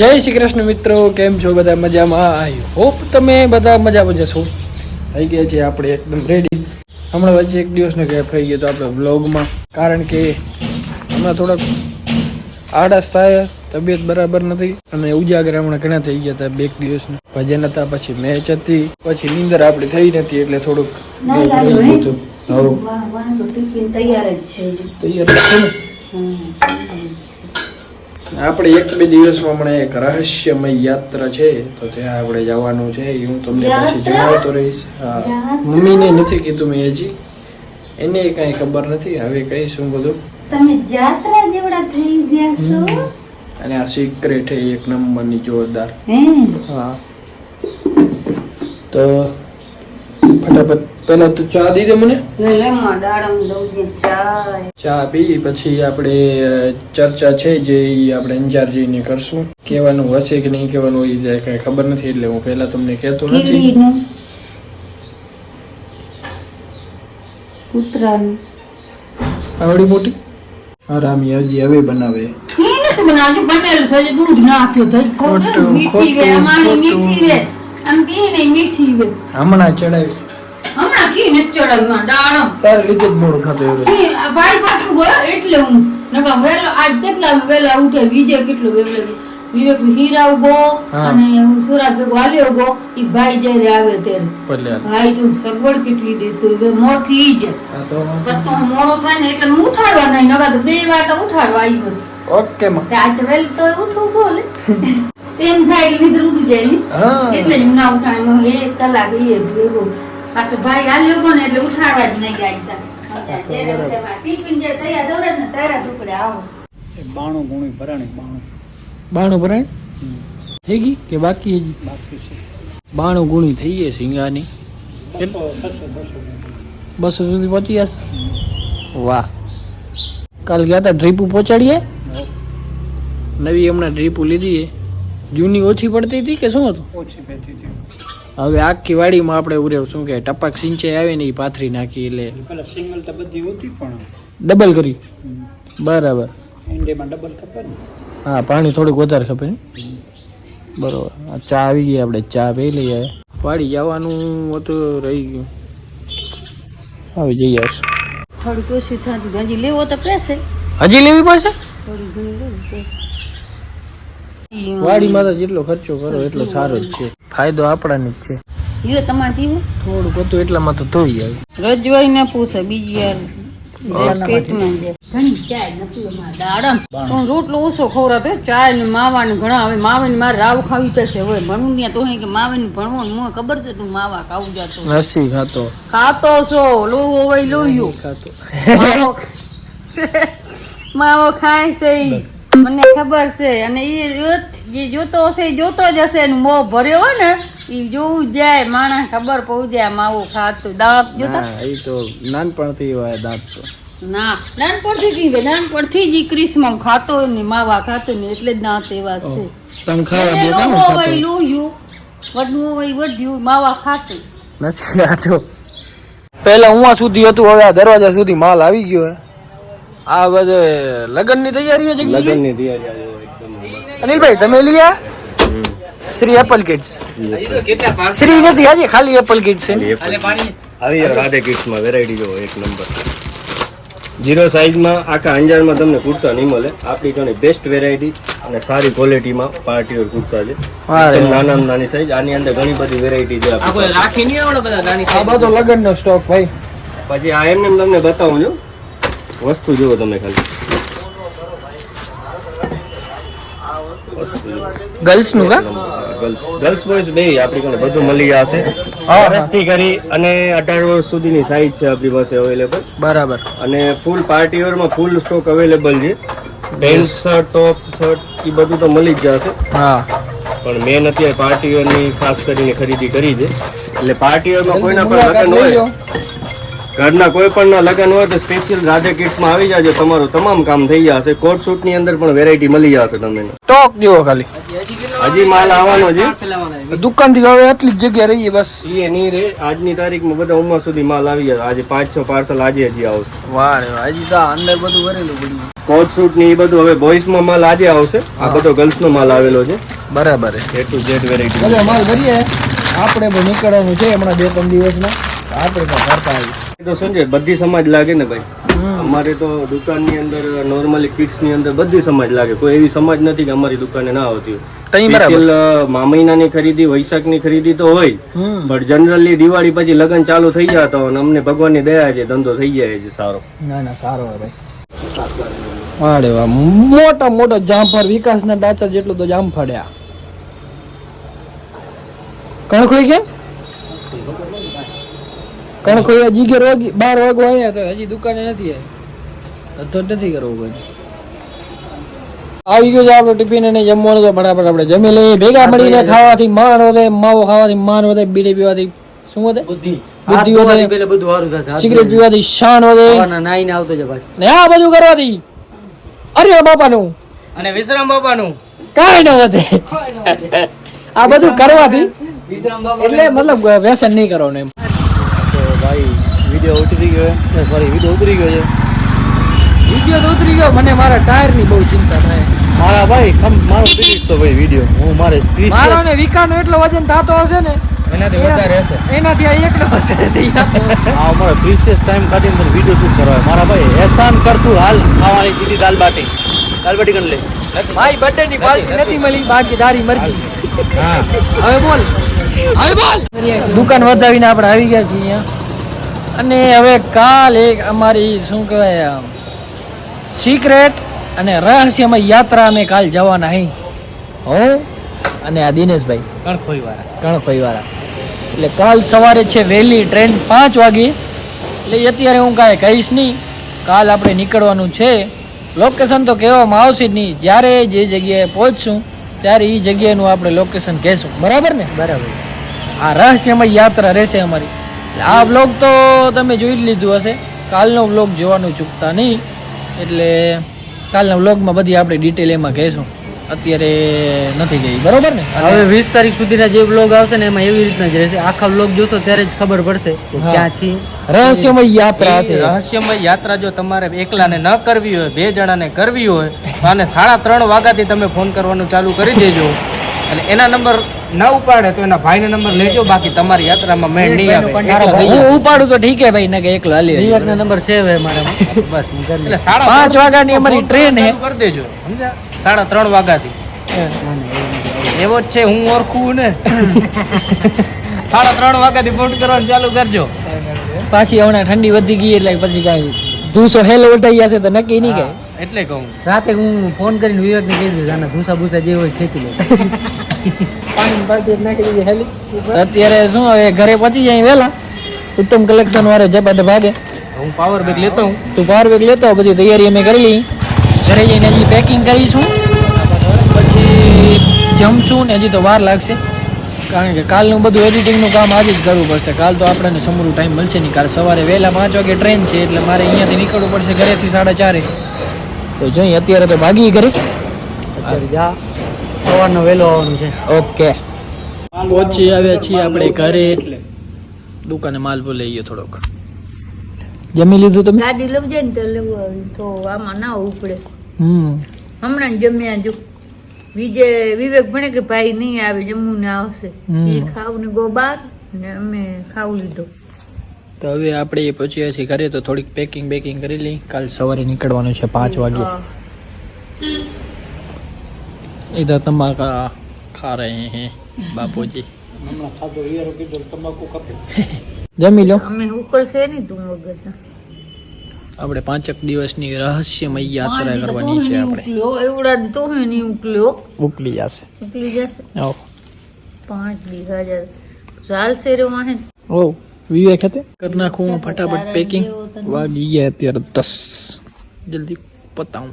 જય શ્રી કૃષ્ણ મિત્રો કેમ છો બધા મજામાં? આઈ હોપ તમે બધા મજામાં જશો થઈ ગયા છે આપણે એકદમ રેડી હમણાં વચ્ચે એક દિવસનો ગેપ થઈ ગયો તો આપણે વ્લોગમાં કારણ કે હમણાં થોડાક આળસ થાય તબિયત બરાબર નથી અને ઉજાગર હમણાં ઘણા થઈ ગયા હતા બે એક દિવસના. ભજન હતા પછી મેચ હતી પછી નીંદર આપણી થઈ નથી એટલે થોડુંક તૈયાર જ છે. તૈયાર. આપણે એક બે દિવસમાં હમણાં એક રહસ્યમય યાત્રા છે તો ત્યાં આપણે જવાનું છે હું તમને પછી યાત્રા? જણાવતો રહીશ. હા મમ્મીને નથી કીધું મેં હજી. એને કઈ ખબર નથી હવે કહીશું બધું. તમે જાત્રા જેવડા થઈ ગયા છો? અને આ સિક્રેટ છે એક નંબરની જોરદાર. હા. તો ફટાફટ પહેલા તો ચા દે મને? ચા પી પછી આપણે ચર્ચા છે જે આપણે અંજાર જઈને કરશું. કહેવાનું હશે કે નહીં કહેવાનું એ જાય કઈ ખબર નથી એટલે હું પહેલા તમને કહેતો નથી. કૂતરાનું. આવડી મોટી? આરામી હજી હવે બનાવે. શું બનેલું છે દૂધ નાખ્યો તો ખોટું ખોટું, મીઠી વે અમારી મીઠી વે આમ પી મીઠી વે હમણાં ચડાવી. કી નથી ચડાવ્યું તારે લીધે જ મોડું થતું ભાઈ પાછું ગયો એટલે હું. નકા વેલો આજ કેટલા વેલા ઉઠે વિજય કેટલું વેલો વિવેક હીરા ઉગો અને હું સુરત ભેગો ઉગો ઈ ભાઈ જયારે આવે ત્યારે. ભાઈ જો સગવડ કેટલી દેતો હવે મોથી તો બસ તો મોડો થાય ને એટલે હું ઉઠાડવા નહીં નકા તો બે વાર તો ઉઠાડવા આવી ઓકે માં. રાત વેલ તો ઉઠવું બોલે. તેમ થાય કે નીંદર ઉઠી જાય ને. એટલે જ હું ના ઉઠાડવા એક કલાક એ ભેગો પાછો ભાઈ હાલ્યો ગયો ને એટલે ઉઠાડવા જ નહીં ગયા થઈ ગઈ કે બાકી હજી? બાણું ગુણી થઈ ગઈ સિંગાની. બસો સુધી પહોંચી જશે? વાહ. કાલ ગયા હતા ડ્રીપુ પહોંચાડીએ? નવી હમણાં ડ્રીપુ લીધી જૂની ઓછી પડતી હતી કે શું હતું? ઓછી પડતી હતી. હવે આખી વાડીમાં આપણે ઉરેવ શું કે ટપક સિંચાઈ આવે ને એ પાથરી નાખી એટલે પેલા સિંગલ તો બધી હોતી પણ ડબલ કરી. બરાબર. ઇન્ડિયામાં ડબલ ખપે હા પાણી થોડુંક વધારે ખપે બરોબર. ચા આવી ગઈ આપણે ચા પી લઈએ. વાડી જવાનું હતું રહી ગયું. હવે જઈ આવશું. થોડુંક ઓછું થતું હજી લેવો તો પેસે હજી લેવી પડશે? થોડી ઘણી લેવી પડશે. વાડીમાં તો જેટલો ખર્ચો કરો એટલો સારો જ છે. ફાયદો આપણાને જ છે. ઈયો તમારે પીવું? થોડુંક હતું એટલામાં તો ધોઈ પૂછે બીજી યાર પેટમાં જાય ઘણી ચાય નથી અમારે દાડમ. તો રોટલો ઓછો ખવડાવતો ચાય ને માવા ને ઘણા હવે માવા ને મારે રાવ ખાવી થશે હવે ભણવું ત્યાં તો કે માવા ને ભણવાનું મને ખબર છે તું માવા ખાવું જાતો નથી ખાતો. ખાતો છો. લોહો હોય લોહ્યો ખાતો. માવો ખાય છે. મને ખબર છે. અને એ જે જોતો હશે એ જોતો જ હશે. એનું મોં ભર્યો હોય ને એ જોવું જાય. માણસ ખબર પડી જાય માવો ખાતું દાંત જોતા? એ તો નાનપણથી હોય દાંત તો. ના નાનપણથી જ ઈ નાનપણથી જ ઈ ખાતો ને માવા ખાતો ને એટલે જ દાંત એવા છે. તમે ખાવા એને દો લોહો ને હોય વઢ્યું માવા ખાતું. નથી આ તો. પહેલા હું સુધી હતું હવે આ દરવાજા સુધી માલ આવી ગયો હે. આ બધે લગનની તૈયારી છે લગનની અનિલભાઈ તમે લીયા? શ્રી એપલ કિડ્સ શ્રી નથી આજે ખાલી એપલ કિડ્સ છે આવી રાધે કિડ્સમાં વેરાયટી જો એક નંબર જીરો સાઇઝમાં આખા અંજારમાં તમને કુર્તા નહીં મળે. આપણી ઘણી બેસ્ટ વેરાયટી અને સારી ક્વોલિટીમાં પાર્ટી વેર કુર્તા છે. નાનામાં નાની સાઇઝ આની અંદર ઘણી બધી વેરાયટી છે. આ બધો લગ્નનો સ્ટોક ભાઈ. પછી આ એમને એમ તમને બતાવું છું. વસ્તુ જુઓ તમે ખાલી. ગર્લ્સનું કા? ગર્લ્સ ગર્લ્સ બોયઝ બે આપણી પાસે બધું મળી જશે હા. કરી અને અઢાર વર્ષ સુધીની સાઇઝ છે આપણી પાસે અવેલેબલ બરાબર. અને ફૂલ પાર્ટી વેરમાં ફૂલ સ્ટોક અવેલેબલ છે. પેન્ટ શર્ટ ટોપ શર્ટ એ બધું તો મળી જ જશે. હા. પણ મેં અત્યારે પાર્ટી વેરની ખાસ કરીને ખરીદી કરી છે. એટલે પાર્ટી વેરમાં કોઈના પણ લગ્ન હોય. ઘરના કોઈ પણ ના લગ્ન હોય તો સ્પેશિયલ રાધે કિટ્સમાં આવી જાજો. તમારું તમામ કામ થઈ જશે. કોટ શૂટની અંદર પણ વેરાયટી મળી જશે તમને. ટોક દેવો ખાલી. હજી માલ આવવાનો છે. દુકાનથી હવે આટલી જ જગ્યા રહી બસ. એ નહીં રે આજની તારીખમાં બધા ઉમર સુધી માલ આવી જશે. આજે પાંચ છ પાર્સલ આજે હજી આવશે. વાહ વાહ. હજી તો અંદર બધું ભરેલું પડ્યું કોટ શૂટ ને એ બધું હવે બોಯ್સ માં માલ આજે આવશે. આ બધો ગર્લ્સ નો માલ આવેલો છે. બરાબર એ ટુ ઝેડ વેરાયટી બધા માલ ભરીએ. આપણે પણ નીકળવાનું છે હમણાં બે ત્રણ દિવસમાં. આપણે પણ કરતા આવીએ તો સંજય બધી સમાજ લાગે ને ભાઈ? અમારે તો દુકાનની અંદર નોર્મલી કિડ્સની અંદર બધી સમાજ લાગે. કોઈ એવી સમાજ નથી કે અમારી દુકાને ના આવતી સ્પેશિયલ મા મહિનાની ખરીદી વૈશાખની ખરીદી તો હોય. પણ જનરલી દિવાળી પછી લગ્ન ચાલુ થઈ જતા હોય અને અમને ભગવાનની દયા છે ધંધો થઈ જાય છે સારો. ના ના સારો ભાઈ. અરે વાહ મોટા મોટો જામફળ વિકાસના ડાચા જેટલું તો જામ જામફળ્યા કણખોઈ કેમ કણખોઈ હજી અગિયાર વાગી બાર વાગવા આવ્યા તો હજી દુકાને નથી આવ્યા તો નથી કરવો કોઈ. આવી ગયો છે આપડે ટિફિન અને જમવાનું તો ફટાફટ આપણે જમી લઈએ. ભેગા મળીને ખાવાથી માન વધે માવો ખાવાથી માન વધે બીડી પીવાથી શું વધે? બુદ્ધિ. બુદ્ધિ વધે. પેલે બધું સારું થશે. સિગરેટ પીવાથી શાન વધે. નાઈને આવતો જ પાછું. ને આ બધું કરવાથી અરે બાપાનું. અને વિશ્રામ બાપાનું. કાઈ ન વધે. આ બધું કરવાથી વિશ્રામ બાપા એટલે મતલબ વ્યસન નહીં કરવાનું એમ. ભાઈ વીડિયો ઉતરી ગયો છે સોરી વીડિયો ઉતરી ગયો છે. વીડિયો તો ઉતરી ગયો મને મારા ટાયરની બહુ ચિંતા થાય. મારા ભાઈ મારો ટિકિટ તો ભાઈ વીડિયો હું મારે સ્ત્રી મારો ને વિકાનો એટલો વજન થતો હશે ને એનાથી વધારે હશે. એનાથી આ એકલો હશે આ અમારો પ્રીસિયસ ટાઈમ કાઢીને મને વીડિયો શૂટ કરવા. મારા ભાઈ એહસાન કરતું હાલ ખાવાની સીધી દાલ બાટી. દાલ બાટી કરી લે. મારી બર્થડે ની પાર્ટી નથી મળી બાકી તારી મરજી. હા. હવે બોલ. હવે બોલ. દુકાન વધાવીને આપણે આવી ગયા છીએ અહીંયા. અને હવે કાલ એક અમારી શું કહેવાય સિક્રેટ અને રહસ્યમય યાત્રા અમે કાલ જવાના હઈ હો? અને આ દિનેશભાઈ. કણખોઈ વાળા ગણપઈ વાળા એટલે કાલ સવારે છે વહેલી ટ્રેન પાંચ વાગે. એટલે અત્યારે હું કાંઈ કહીશ નહીં. કાલ આપણે નીકળવાનું છે. લોકેશન તો કહેવામાં આવશે જ નહીં. જ્યારે જે જગ્યાએ પહોંચશું ત્યારે એ જગ્યાનું આપણે લોકેશન કહેશું. બરાબર ને? બરાબર. આ રહસ્યમય યાત્રા રહેશે અમારી. આ બ્લોગ તો તમે જોઈ જ લીધું હશે. કાલનો બ્લોગ જોવાનું ચૂકતા નહીં. એટલે કાલના બ્લોગમાં બધી આપણે ડિટેલ એમાં કહેશું. અત્યારે નથી જઈ બરોબર ને? હવે વીસ તારીખ સુધીના જે બ્લોગ આવશે ને એમાં એવી રીતના જ રહેશે. આખા બ્લોગ જોશો ત્યારે જ ખબર પડશે કે ક્યાં છીએ. રહસ્યમય યાત્રા છે. રહસ્યમય યાત્રા જો તમારે એકલાને ન કરવી હોય બે જણાને કરવી હોય તો આને સાડા ત્રણ વાગ્યાથી તમે ફોન કરવાનું ચાલુ કરી દેજો. અને એના નંબર ન ઉપાડે તો એના ભાઈના નંબર લેજો બાકી તમારી યાત્રામાં મેળ નહીં આવે. હું ઉપાડું તો ઠીક હે ભાઈ ને કે એકલો હાલી. વિવેકના નંબર સેવ હે મારા બસ એટલે સાડા પાંચ વાગ્યાની અમારી ટ્રેન હે. કરી દેજો. સમજ્યા? સાડા ત્રણ વાગ્યાથી. એવો જ છે હું ઓળખું ને. સાડા ત્રણ વાગ્યાથી ફોન કરવાનું ચાલુ કરજો. પાછી હમણાં ઠંડી વધી ગઈ એટલે પછી કાંઈ ધૂસો હેલ ઉઠાઈ જશે તો નક્કી નહીં કાંઈ. એટલે કહું. રાતે હું ફોન કરીને વિવેકને કહી દઉં આના ભૂસા ભૂસા જે હોય ખેંચી લે. અત્યારે શું હવે ઘરે પહોંચી જાય વહેલા? ઉત્તમ કલેક્શન વાળો જબાટ ભાગે. હું પાવર બેગ લેતો હું તું પાવર બેગ લેતો બધી તૈયારી અમે કરી લઈ ઘરે જઈને હજી પેકિંગ કરીશું. પછી જમશું ને હજી તો વાર લાગશે. કારણ કે કાલનું બધું એડિટિંગનું કામ આજે જ કરવું પડશે. કાલ તો આપણને સમૂરું ટાઈમ મળશે નહીં. કાલ સવારે વહેલા પાંચ વાગે ટ્રેન છે એટલે મારે અહીંયાથી નીકળવું પડશે ઘરેથી સાડા ચારે. તો જોઈએ અત્યારે તો ભાગી ઘરે. અત્યારે જા. સવારનો વહેલો આવવાનું છે. ઓકે. પહોંચી આવ્યા છીએ આપણે ઘરે. દુકાને માલ લઈ ગયો થોડોક. જમી લીધું તમે? ગાડી લઈ જાય ને તો લેવું આવે. તો આમાં ના ઉપડે હમ. હમણાં જ જમ્યા જો. વિજય વિવેક ભણે કે ભાઈ નહીં આવે જમવું ને આવશે. એ ખાવું ને ગો બાર ને અમે ખાવું લીધો. તો હવે આપણે એ પછી અહીંથી ઘરે તો થોડીક પેકિંગ બેકિંગ કરી લઈ કાલ સવારે નીકળવાનું છે પાંચ વાગે. એ તમાકા ખા રહે હે બાપુજી. જમી લો. આપણે પાંચેક દિવસની રહસ્યમય યાત્રા કરવાની છે આપણે. એવડા તો હે નહીં ઉકલ્યો ઉકલી જશે. ઉકલી જશે. પાંચ દિવસ ચાલશે રે વાહે. ઓ વિવેક ખાતે કરી નાખું હું ફટાફટ પેકિંગ વાગી ગયા અત્યારે દસ. જલ્દી પતાવું.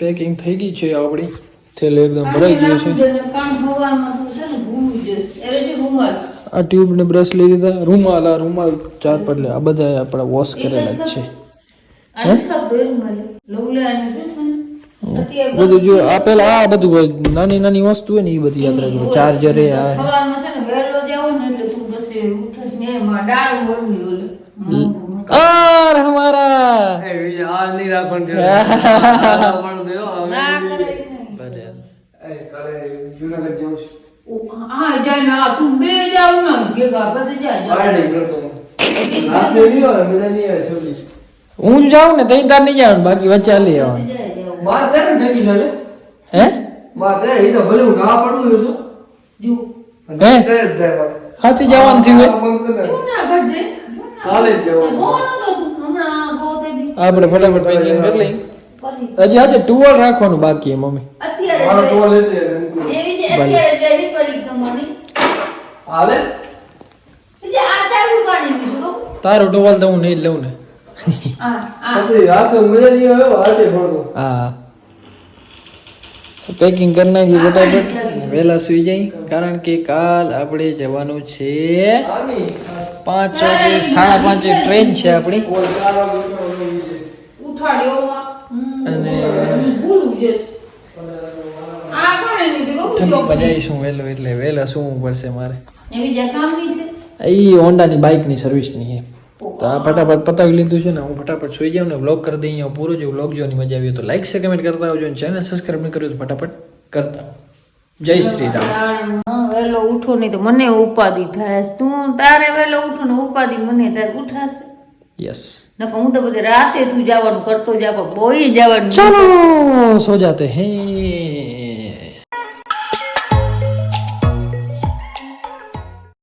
પેકિંગ થઈ ગઈ છે આપણી. થેલો એકદમ ભરાઈ ગયો છે. આ ટ્યુબ ને બ્રશ લઈ લીધા. રૂમાલ આ રૂમાલ ચાર પડલે આ બધા આપણા વોશ કરેલા જ છે. બધું જો આ પેલા આ બધું હોય નાની નાની વસ્તુ હોય ને એ બધી યાદ રાખજો. ચાર્જર એ આ. और हमारा હાલ નહીં રાખવાનું ના કરે નહીં. ઓ, હા જાય ને આ તું બે જાવ ને ભેગા પછી જાય હું જાઉં ને તઈ તાર નહીં જવાનું બાકી વચ્ચે હાલી જવાનું હે જો હે સાચી જવાનું થયું હે? એવું ના કરજે કાલે જ જવાનું. બોલો તો તું હમણાં જવાનું તે દી આપણે ફટાફટ પેકિંગ કરી લઈ. હજી આજે ટુવાલ રાખવાનું બાકી છે મમ્મી. તારો ટુવાલ તો. તારું ટુવલ તો હું નહીં લઉં ને. હા પેકિંગ કરી નાખી ફટાફટ. વહેલા સુઈ જાય કારણ કે કાલ આપણે જવાનું છે પાંચ વાગે, સાડા પાંચે ટ્રેન છે આપણી. અને એટલે વહેલા સુવું પડશે મારે એ હોન્ડાની બાઇકની સર્વિસની છે તો આ ફટાફટ પતાવી લીધું છે હું ફટાફટ સુઈ જાઉં ને બ્લોગ કરી દઈએ પૂરો જો બ્લોગ જોવાની મજા આવી તો લાઈક છે કરતા આવજો અને ચેનલ સબસ્ક્રાઈબ નહીં કર્યું ફટાફટ કરતા. જય શ્રી રામ વહેલો ઉઠો નહીં તો મને ઉપાધિ થાય. તું તારે વહેલો ઉઠો ને ઉપાધિ મને તારે ઉઠાશે. યસ ના હું તો પછી રાતે તું જવાનું કરતો જા પણ બોઈ જવાનું ચલો સો હે.